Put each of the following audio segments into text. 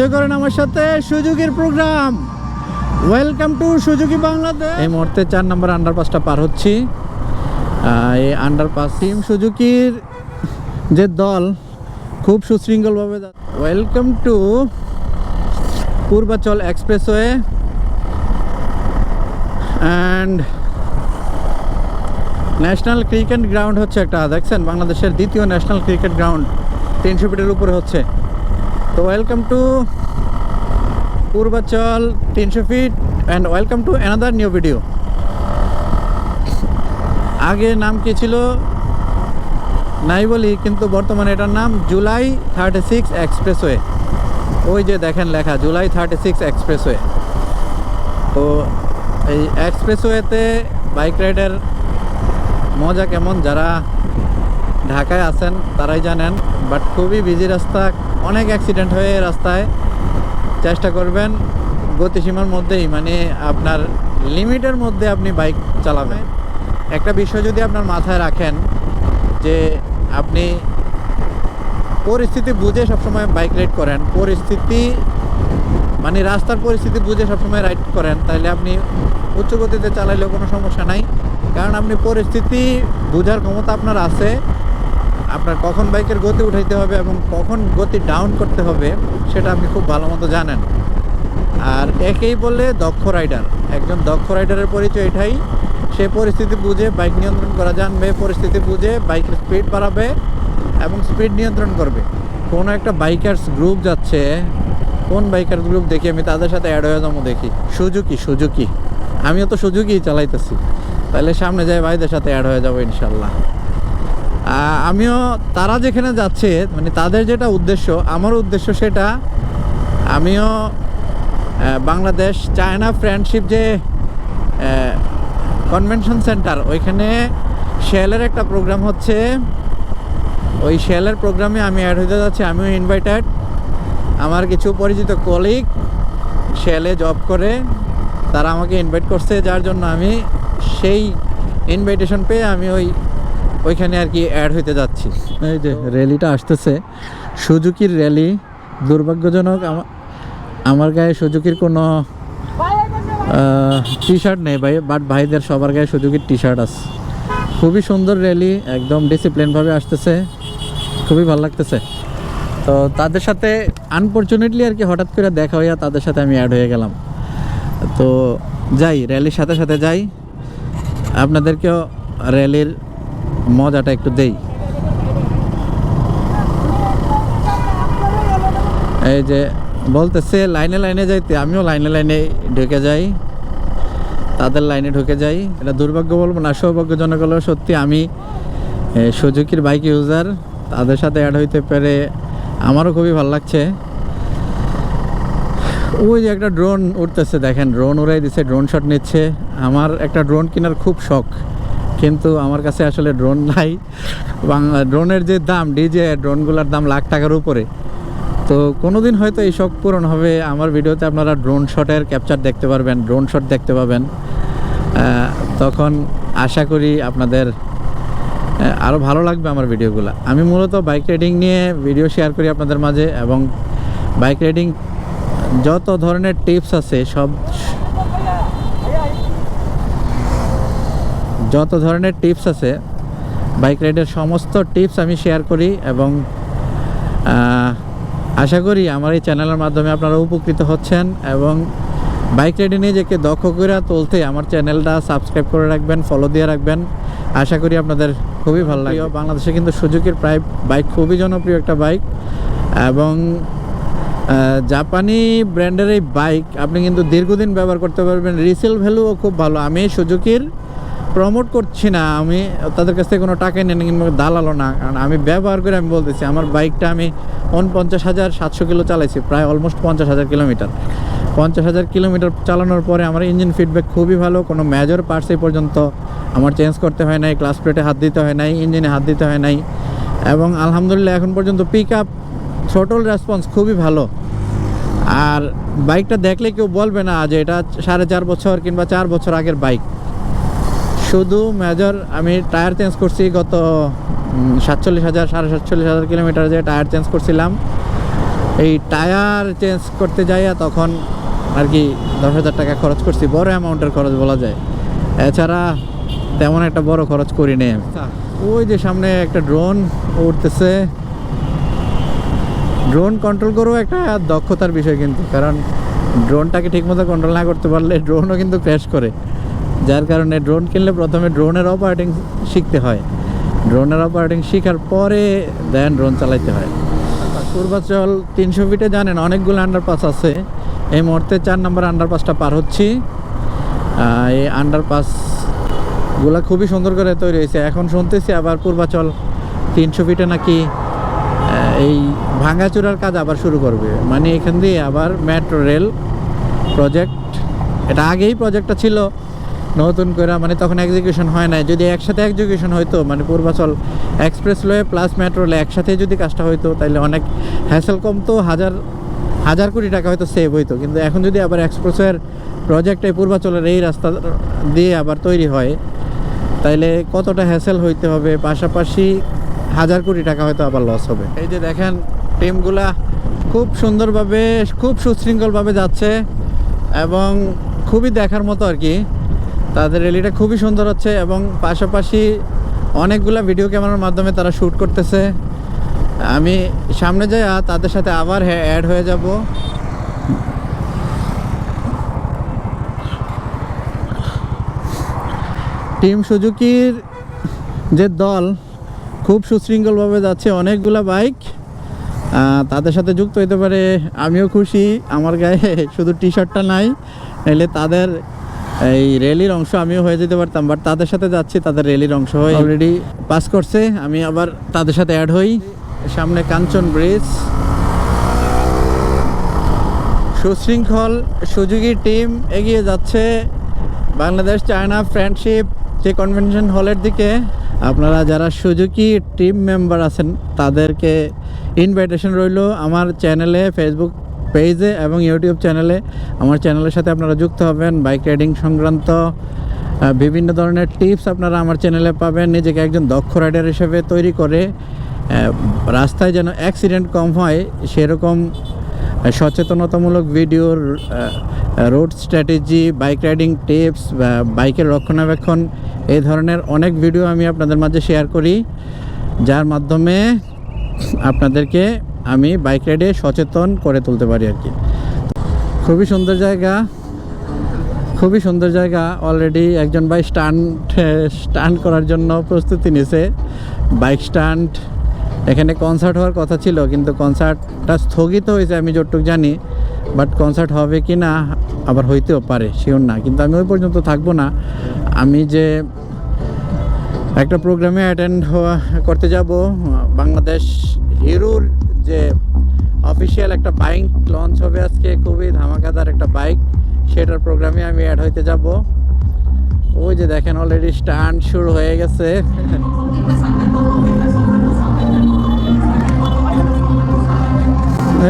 Enjoy করেন আমার সাথে সুজুকির programme. Welcome to Suzuki Bangladesh. এই মুহূর্তে চার নম্বর আন্ডারপাসটা পার হচ্ছি। এই আন্ডারপাস টিম সুজুকির যে দল খুব সুশৃঙ্খলভাবে welcome to Purbachal expressway and national cricket ground হচ্ছে একটা দেখছেন? বাংলাদেশের দ্বিতীয় ন্যাশনাল ক্রিকেট গ্রাউন্ড তিনশো ফিটের উপরে হচ্ছে। তো ওয়েলকাম টু পূর্বাচল তিনশো feet and welcome to another new video আগে নাম কি ছিল? নাই বলি, কিন্তু বর্তমানে এটার নাম জুলাই থার্টি সিক্স এক্সপ্রেসওয়ে ওই যে দেখেন লেখা জুলাই থার্টি সিক্স এক্সপ্রেসওয়ে তো এই এক্সপ্রেসওয়েতে বাইক রাইডের মজা কেমন? যারা ঢাকায় আছেন, তারাই জানেন বাট খুবই বিজি রাস্তা অনেক অ্যাক্সিডেন্ট হয়ে রাস্তায়। চেষ্টা করবেন গতিসীমার মধ্যেই মানে আপনার লিমিটের মধ্যে আপনি বাইক চালাবেন। একটা বিষয় যদি আপনার মাথায় রাখেন যে আপনি পরিস্থিতি বুঝে সবসময় বাইক রাইড করেন, পরিস্থিতি মানে রাস্তার পরিস্থিতি বুঝে সবসময় রাইড করেন, তাহলে আপনি উচ্চ গতিতে চালাইলেও কোনো সমস্যা নাই। কারণ আপনি পরিস্থিতি বোঝার ক্ষমতা আপনার আছে। আপনার কখন বাইকের গতি উঠাইতে হবে এবং কখন গতি ডাউন করতে হবে, সেটা আপনি খুব ভালো মতো জানেন। আর একেই বলে দক্ষ রাইডার একজন দক্ষ রাইডারের পরিচয় এটাই। সে পরিস্থিতি বুঝে বাইক নিয়ন্ত্রণ করা জানবে, পরিস্থিতি বুঝে বাইকের স্পিড বাড়াবে এবং স্পিড নিয়ন্ত্রণ করবে। কোনো একটা বাইকার্স গ্রুপ যাচ্ছে, কোন বাইকার গ্রুপ দেখি আমি, তাদের সাথে অ্যাড হয়ে যাব দেখি। Suzuki Suzuki. আমিও তো সুজুকি চালাইতেছি। তাহলে সামনে যাই ভাইদের সাথে অ্যাড হয়ে যাব ইনশাল্লাহ। আমিও তারা যেখানে যাচ্ছে মানে তাদের যেটা উদ্দেশ্য, আমার উদ্দেশ্য সেটা, আমিও বাংলাদেশ চায়না ফ্রেন্ডশিপ যে কনভেনশন সেন্টার ওইখানে শেলের একটা প্রোগ্রাম হচ্ছে। ওই শেলের প্রোগ্রামে আমি অ্যাড হতে যাচ্ছি, আমিও ইনভাইটেড আমার কিছু পরিচিত কলিগ শেলে জব করে, তারা আমাকে ইনভাইট করছে, যার জন্য আমি সেই ইনভাইটেশন পেয়ে আমি ওই ওইখানে আর কি অ্যাড হইতে যাচ্ছি। এই যে র্যালিটা আসতেছে। সুজুকির র্যালি দুর্ভাগ্যজনক আমার গায়ে সুজুকির কোনো টি শার্ট নেই ভাই বাট ভাইদের সবার গায়ে সুজুকির টি শার্ট আছে। খুবই সুন্দর র্যালি একদম ডিসিপ্লিনভাবে আসতেছে। খুবই ভালো লাগতেছে। তো তাদের সাথে আনফর্চুনেটলি আর কি হঠাৎ করে দেখা হইয়া তাদের সাথে আমি অ্যাড হয়ে গেলাম। তো যাই র্যালির সাথে সাথে যাই। আপনাদেরকেও র্যালির মজাটা একটু দেই। এই যে বলতেছে, লাইনে লাইনে যাইতে, আমিও লাইনে লাইনে ঢুকে যাই। তাদের লাইনে ঢুকে যাই। এটা দুর্ভাগ্য বলব না, সৌভাগ্যজনক হলো সত্যি আমি সুজুকির বাইক ইউজার তাদের সাথে অ্যাড হইতে পেরে আমারও খুবই ভালো লাগছে। ওই যে একটা ড্রোন উঠতেছে, দেখেন ড্রোন উড়াই দিচ্ছে ড্রোন শট নিচ্ছে। আমার একটা ড্রোন কেনার খুব শখ। কিন্তু আমার কাছে আসলে ড্রোন নাই। বাংলা ড্রোনের যে দাম ডিজে ড্রোনগুলোর দাম লাখ টাকার উপরে। তো কোনো দিন হয়তো এই শখ পূরণ হবে। আমার ভিডিওতে আপনারা ড্রোন শটের ক্যাপচার দেখতে পারবেন ড্রোন শট দেখতে পাবেন। তখন আশা করি আপনাদের আরও ভালো লাগবে আমার ভিডিওগুলো। আমি মূলত বাইক রাইডিং নিয়ে ভিডিও শেয়ার করি আপনাদের মাঝে এবং বাইক রাইডিং যত ধরনের টিপস আছে, সব যত ধরনের টিপস আছে বাইক রাইডের সমস্ত টিপস আমি শেয়ার করি এবং আশা করি আমার এই চ্যানেলের মাধ্যমে আপনারা উপকৃত হচ্ছেন এবং বাইক রাইডে নিজেকে দক্ষ করে তুলতে আমার চ্যানেলটা সাবস্ক্রাইব করে রাখবেন ফলো দিয়ে রাখবেন। আশা করি আপনাদের খুবই ভালো লাগে বাংলাদেশে কিন্তু সুজুকির প্রায় বাইক খুবই জনপ্রিয় একটা বাইক এবং জাপানি ব্র্যান্ডের এই বাইক আপনি কিন্তু দীর্ঘদিন ব্যবহার করতে পারবেন। রিসেল ভ্যালুও খুব ভালো। আমি সুজুকির প্রমোট করছি না, আমি তাদের কাছ থেকে কোনো টাকা নেন কিংবা দালালো না, কারণ আমি ব্যবহার করে আমি বলতেছি, আমার বাইকটা আমি উনপঞ্চাশ হাজার সাতশো কিলো চালাইছি, প্রায় অলমোস্ট পঞ্চাশ হাজার কিলোমিটার পঞ্চাশ হাজার কিলোমিটার চালানোর পরে আমার ইঞ্জিন ফিডব্যাক খুবই ভালো, কোনো মেজর পার্টস এই পর্যন্ত আমার চেঞ্জ করতে হয় নাই ক্লাস প্লেটে হাত দিতে হয় নাই ইঞ্জিনে হাত দিতে হয় নাই, এবং আলহামদুলিল্লাহ এখন পর্যন্ত পিক আপ ছোটল রেসপন্স খুবই ভালো। আর বাইকটা দেখলে কেউ বলবে না যে এটা সাড়ে চার বছর কিংবা চার বছর আগের বাইক শুধু মেজর আমি টায়ার চেঞ্জ করছি গত সাতচল্লিশ হাজার সাড়ে সাতচল্লিশ হাজার কিলোমিটার যে টায়ার চেঞ্জ করছিলাম। এই টায়ার চেঞ্জ করতে যাইয়া তখন আর কি দশ হাজার টাকা খরচ করছি বড় অ্যামাউন্টের খরচ বলা যায়। এছাড়া তেমন একটা বড় খরচ করি নেই আমি। ওই যে সামনে একটা ড্রোন উঠতেছে ড্রোন কন্ট্রোল করেও একটা দক্ষতার বিষয় কিন্তু কারণ ড্রোনটাকে ঠিকমতো কন্ট্রোল না করতে পারলে ড্রোনও কিন্তু ক্র্যাশ করে। যার কারণে ড্রোন কিনলে প্রথমে ড্রোনের অপারেটিং শিখতে হয়। ড্রোনের অপারেটিং শেখার পরে দেন ড্রোন চালাইতে হয়। পূর্বাচল তিনশো ফিটে জানেন, অনেকগুলো আন্ডারপাস আছে। এই মুহূর্তে চার নম্বর আন্ডারপাসটা পার হচ্ছি। এই আন্ডারপাসগুলো খুবই সুন্দর করে তৈরি হয়েছে। এখন শুনতেছি আবার পূর্বাচল তিনশো ফিটে নাকি এই ভাঙাচুরার কাজ আবার শুরু করবে। মানে এখান দিয়ে আবার মেট্রো রেল প্রজেক্ট এটা আগেই প্রজেক্টটা ছিল। নতুন করে মানে তখন এক্সিকিউশন হয় নাই। যদি একসাথে এক্সিকিউশন হইতো মানে Purbachal express expressway plus metro rail একসাথে যদি কাজটা হইতো তাহলে অনেক হ্যাসেল কমতো, হাজার হাজার কোটি টাকা হয়তো সেভ হইতো। কিন্তু এখন যদি আবার এক্সপ্রেসওয়ের প্রজেক্টে পূর্বাচলের এই রাস্তা দিয়ে আবার তৈরি হয়, তাইলে কতটা হ্যাসেল হইতে হবে? পাশাপাশি হাজার কোটি টাকা হয়তো আবার লস হবে। এই যে দেখেন টিমগুলা খুব সুন্দরভাবে, খুব সুশৃঙ্খলভাবে যাচ্ছে এবং খুবই দেখার মতো আর কি। তাদের রেলিটা খুবই সুন্দর হচ্ছে এবং পাশাপাশি অনেকগুলা ভিডিও ক্যামেরার মাধ্যমে তারা শ্যুট করতেছে। আমি সামনে যাই তাদের সাথে আবার অ্যাড হয়ে যাব। টিম সুজুকির যে দল, খুব সুশৃঙ্খলভাবে যাচ্ছে অনেকগুলা বাইক তাদের সাথে যুক্ত হতে পারে, আমিও খুশি। আমার গায়ে শুধু টি শার্টটা নাই এলে তাদের এই র্যালির অংশ আমিও হয়ে যেতে পারতাম বাট তাদের সাথে যাচ্ছি, তাদের র্যালির অংশ হয়ে অলরেডি পাস করছে। আমি আবার তাদের সাথে অ্যাড হই। সামনে কাঞ্চন ব্রিজ সুশৃঙ্খল সুযোগী টিম এগিয়ে যাচ্ছে। বাংলাদেশ চায়না ফ্রেন্ডশিপ যে কনভেনশন হলের দিকে। আপনারা যারা সুজুকি টিম মেম্বার আছেন, তাদেরকে ইনভাইটেশন রইল। আমার চ্যানেলে ফেসবুক পেজে এবং ইউটিউব চ্যানেলে আমার চ্যানেলের সাথে আপনারা যুক্ত হবেন। বাইক রাইডিং সংক্রান্ত বিভিন্ন ধরনের টিপস আপনারা আমার চ্যানেলে পাবেন। নিজেকে একজন দক্ষ রাইডার হিসেবে তৈরি করে রাস্তায় যেন অ্যাক্সিডেন্ট কম হয়, সেরকম সচেতনতামূলক ভিডিওর road strategy, bike riding tips বাইকের রক্ষণাবেক্ষণ এই ধরনের অনেক ভিডিও আমি আপনাদের মাঝে শেয়ার করি, যার মাধ্যমে আপনাদেরকে আমি বাইক রাইডে সচেতন করে তুলতে পারি আর কি। খুবই সুন্দর জায়গা। খুবই সুন্দর জায়গা। অলরেডি একজন ভাই স্টান্ট স্টান্ট করার জন্য প্রস্তুতি নিছে। বাইক স্টান্ট এখানে কনসার্ট হওয়ার কথা ছিল, কিন্তু কনসার্টটা স্থগিত হয়েছে, আমি যতটুকু জানি। বাট কনসার্ট হবে কি না, আবার হইতেও পারে শিওর না। কিন্তু আমি ওই পর্যন্ত থাকব না। আমি যে একটা প্রোগ্রামে অ্যাটেন্ড হওয়া, করতে যাব, বাংলাদেশ হিরোর যে অফিসিয়াল একটা বাইক লঞ্চ হবে আজকে, খুবই ধামাকাদার একটা বাইক সেটার প্রোগ্রামে আমি অ্যাড হইতে যাব। ওই যে দেখেন অলরেডি স্টান্ট শুরু হয়ে গেছে।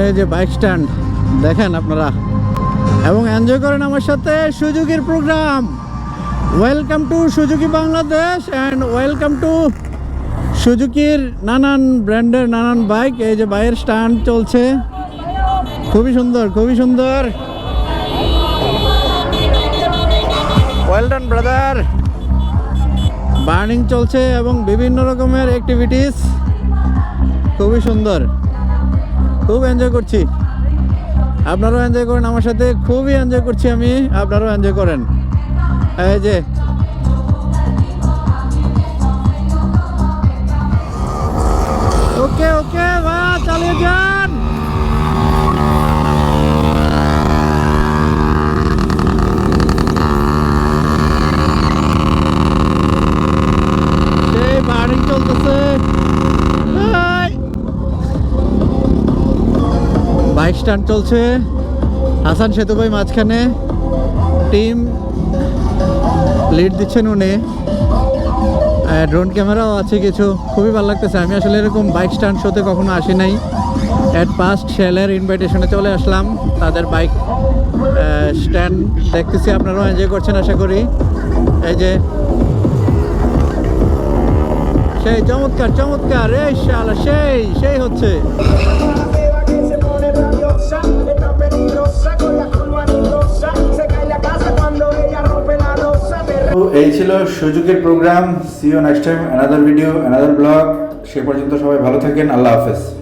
এই যে বাইক স্ট্যান্ড দেখেন আপনারা। এবং এনজয় করেন আমার সাথে সুযোগের programme welcome to Suzuki Bangladesh and welcome to সুজুকির নানান ব্র্যান্ডের নানান বাইক, এই যে বাইয়ের স্ট্যান্ড চলছে। খুবই সুন্দর খুবই সুন্দর। ব্রাদার বার্নিং চলছে এবং বিভিন্ন রকমের অ্যাক্টিভিটিস খুবই সুন্দর। খুব এনজয় করছি। আপনারাও এনজয় করেন আমার সাথে। খুবই এনজয় করছি আমি। আপনারাও এনজয় করেন। এই যে চালিয়ে বাড়ি চলতেছে। বাইক স্ট্যান্ড চলছে। হাসান সেতু ভাই মাঝখানে। টিম লিড দিচ্ছেন উনি। ড্রোন ক্যামেরাও আছে কিছু। খুবই ভালো লাগতেছে। আমি আসলে এরকম বাইক স্ট্যান্ড শোতে কখনো আসি নাই। অ্যাট পাস্ট শেলের ইনভাইটেশনে চলে আসলাম। তাদের বাইক স্ট্যান্ড দেখতেছি, আপনারাও এনজয় করছেন, আশা করি। এই যে, সেই চমৎকার চমৎকার, এই শালা, সেই সেই হচ্ছে। তো এই ছিল সুযোগের programme see you next time another video another blog সে পর্যন্ত সবাই ভালো থাকেন, আল্লাহ হাফেজ।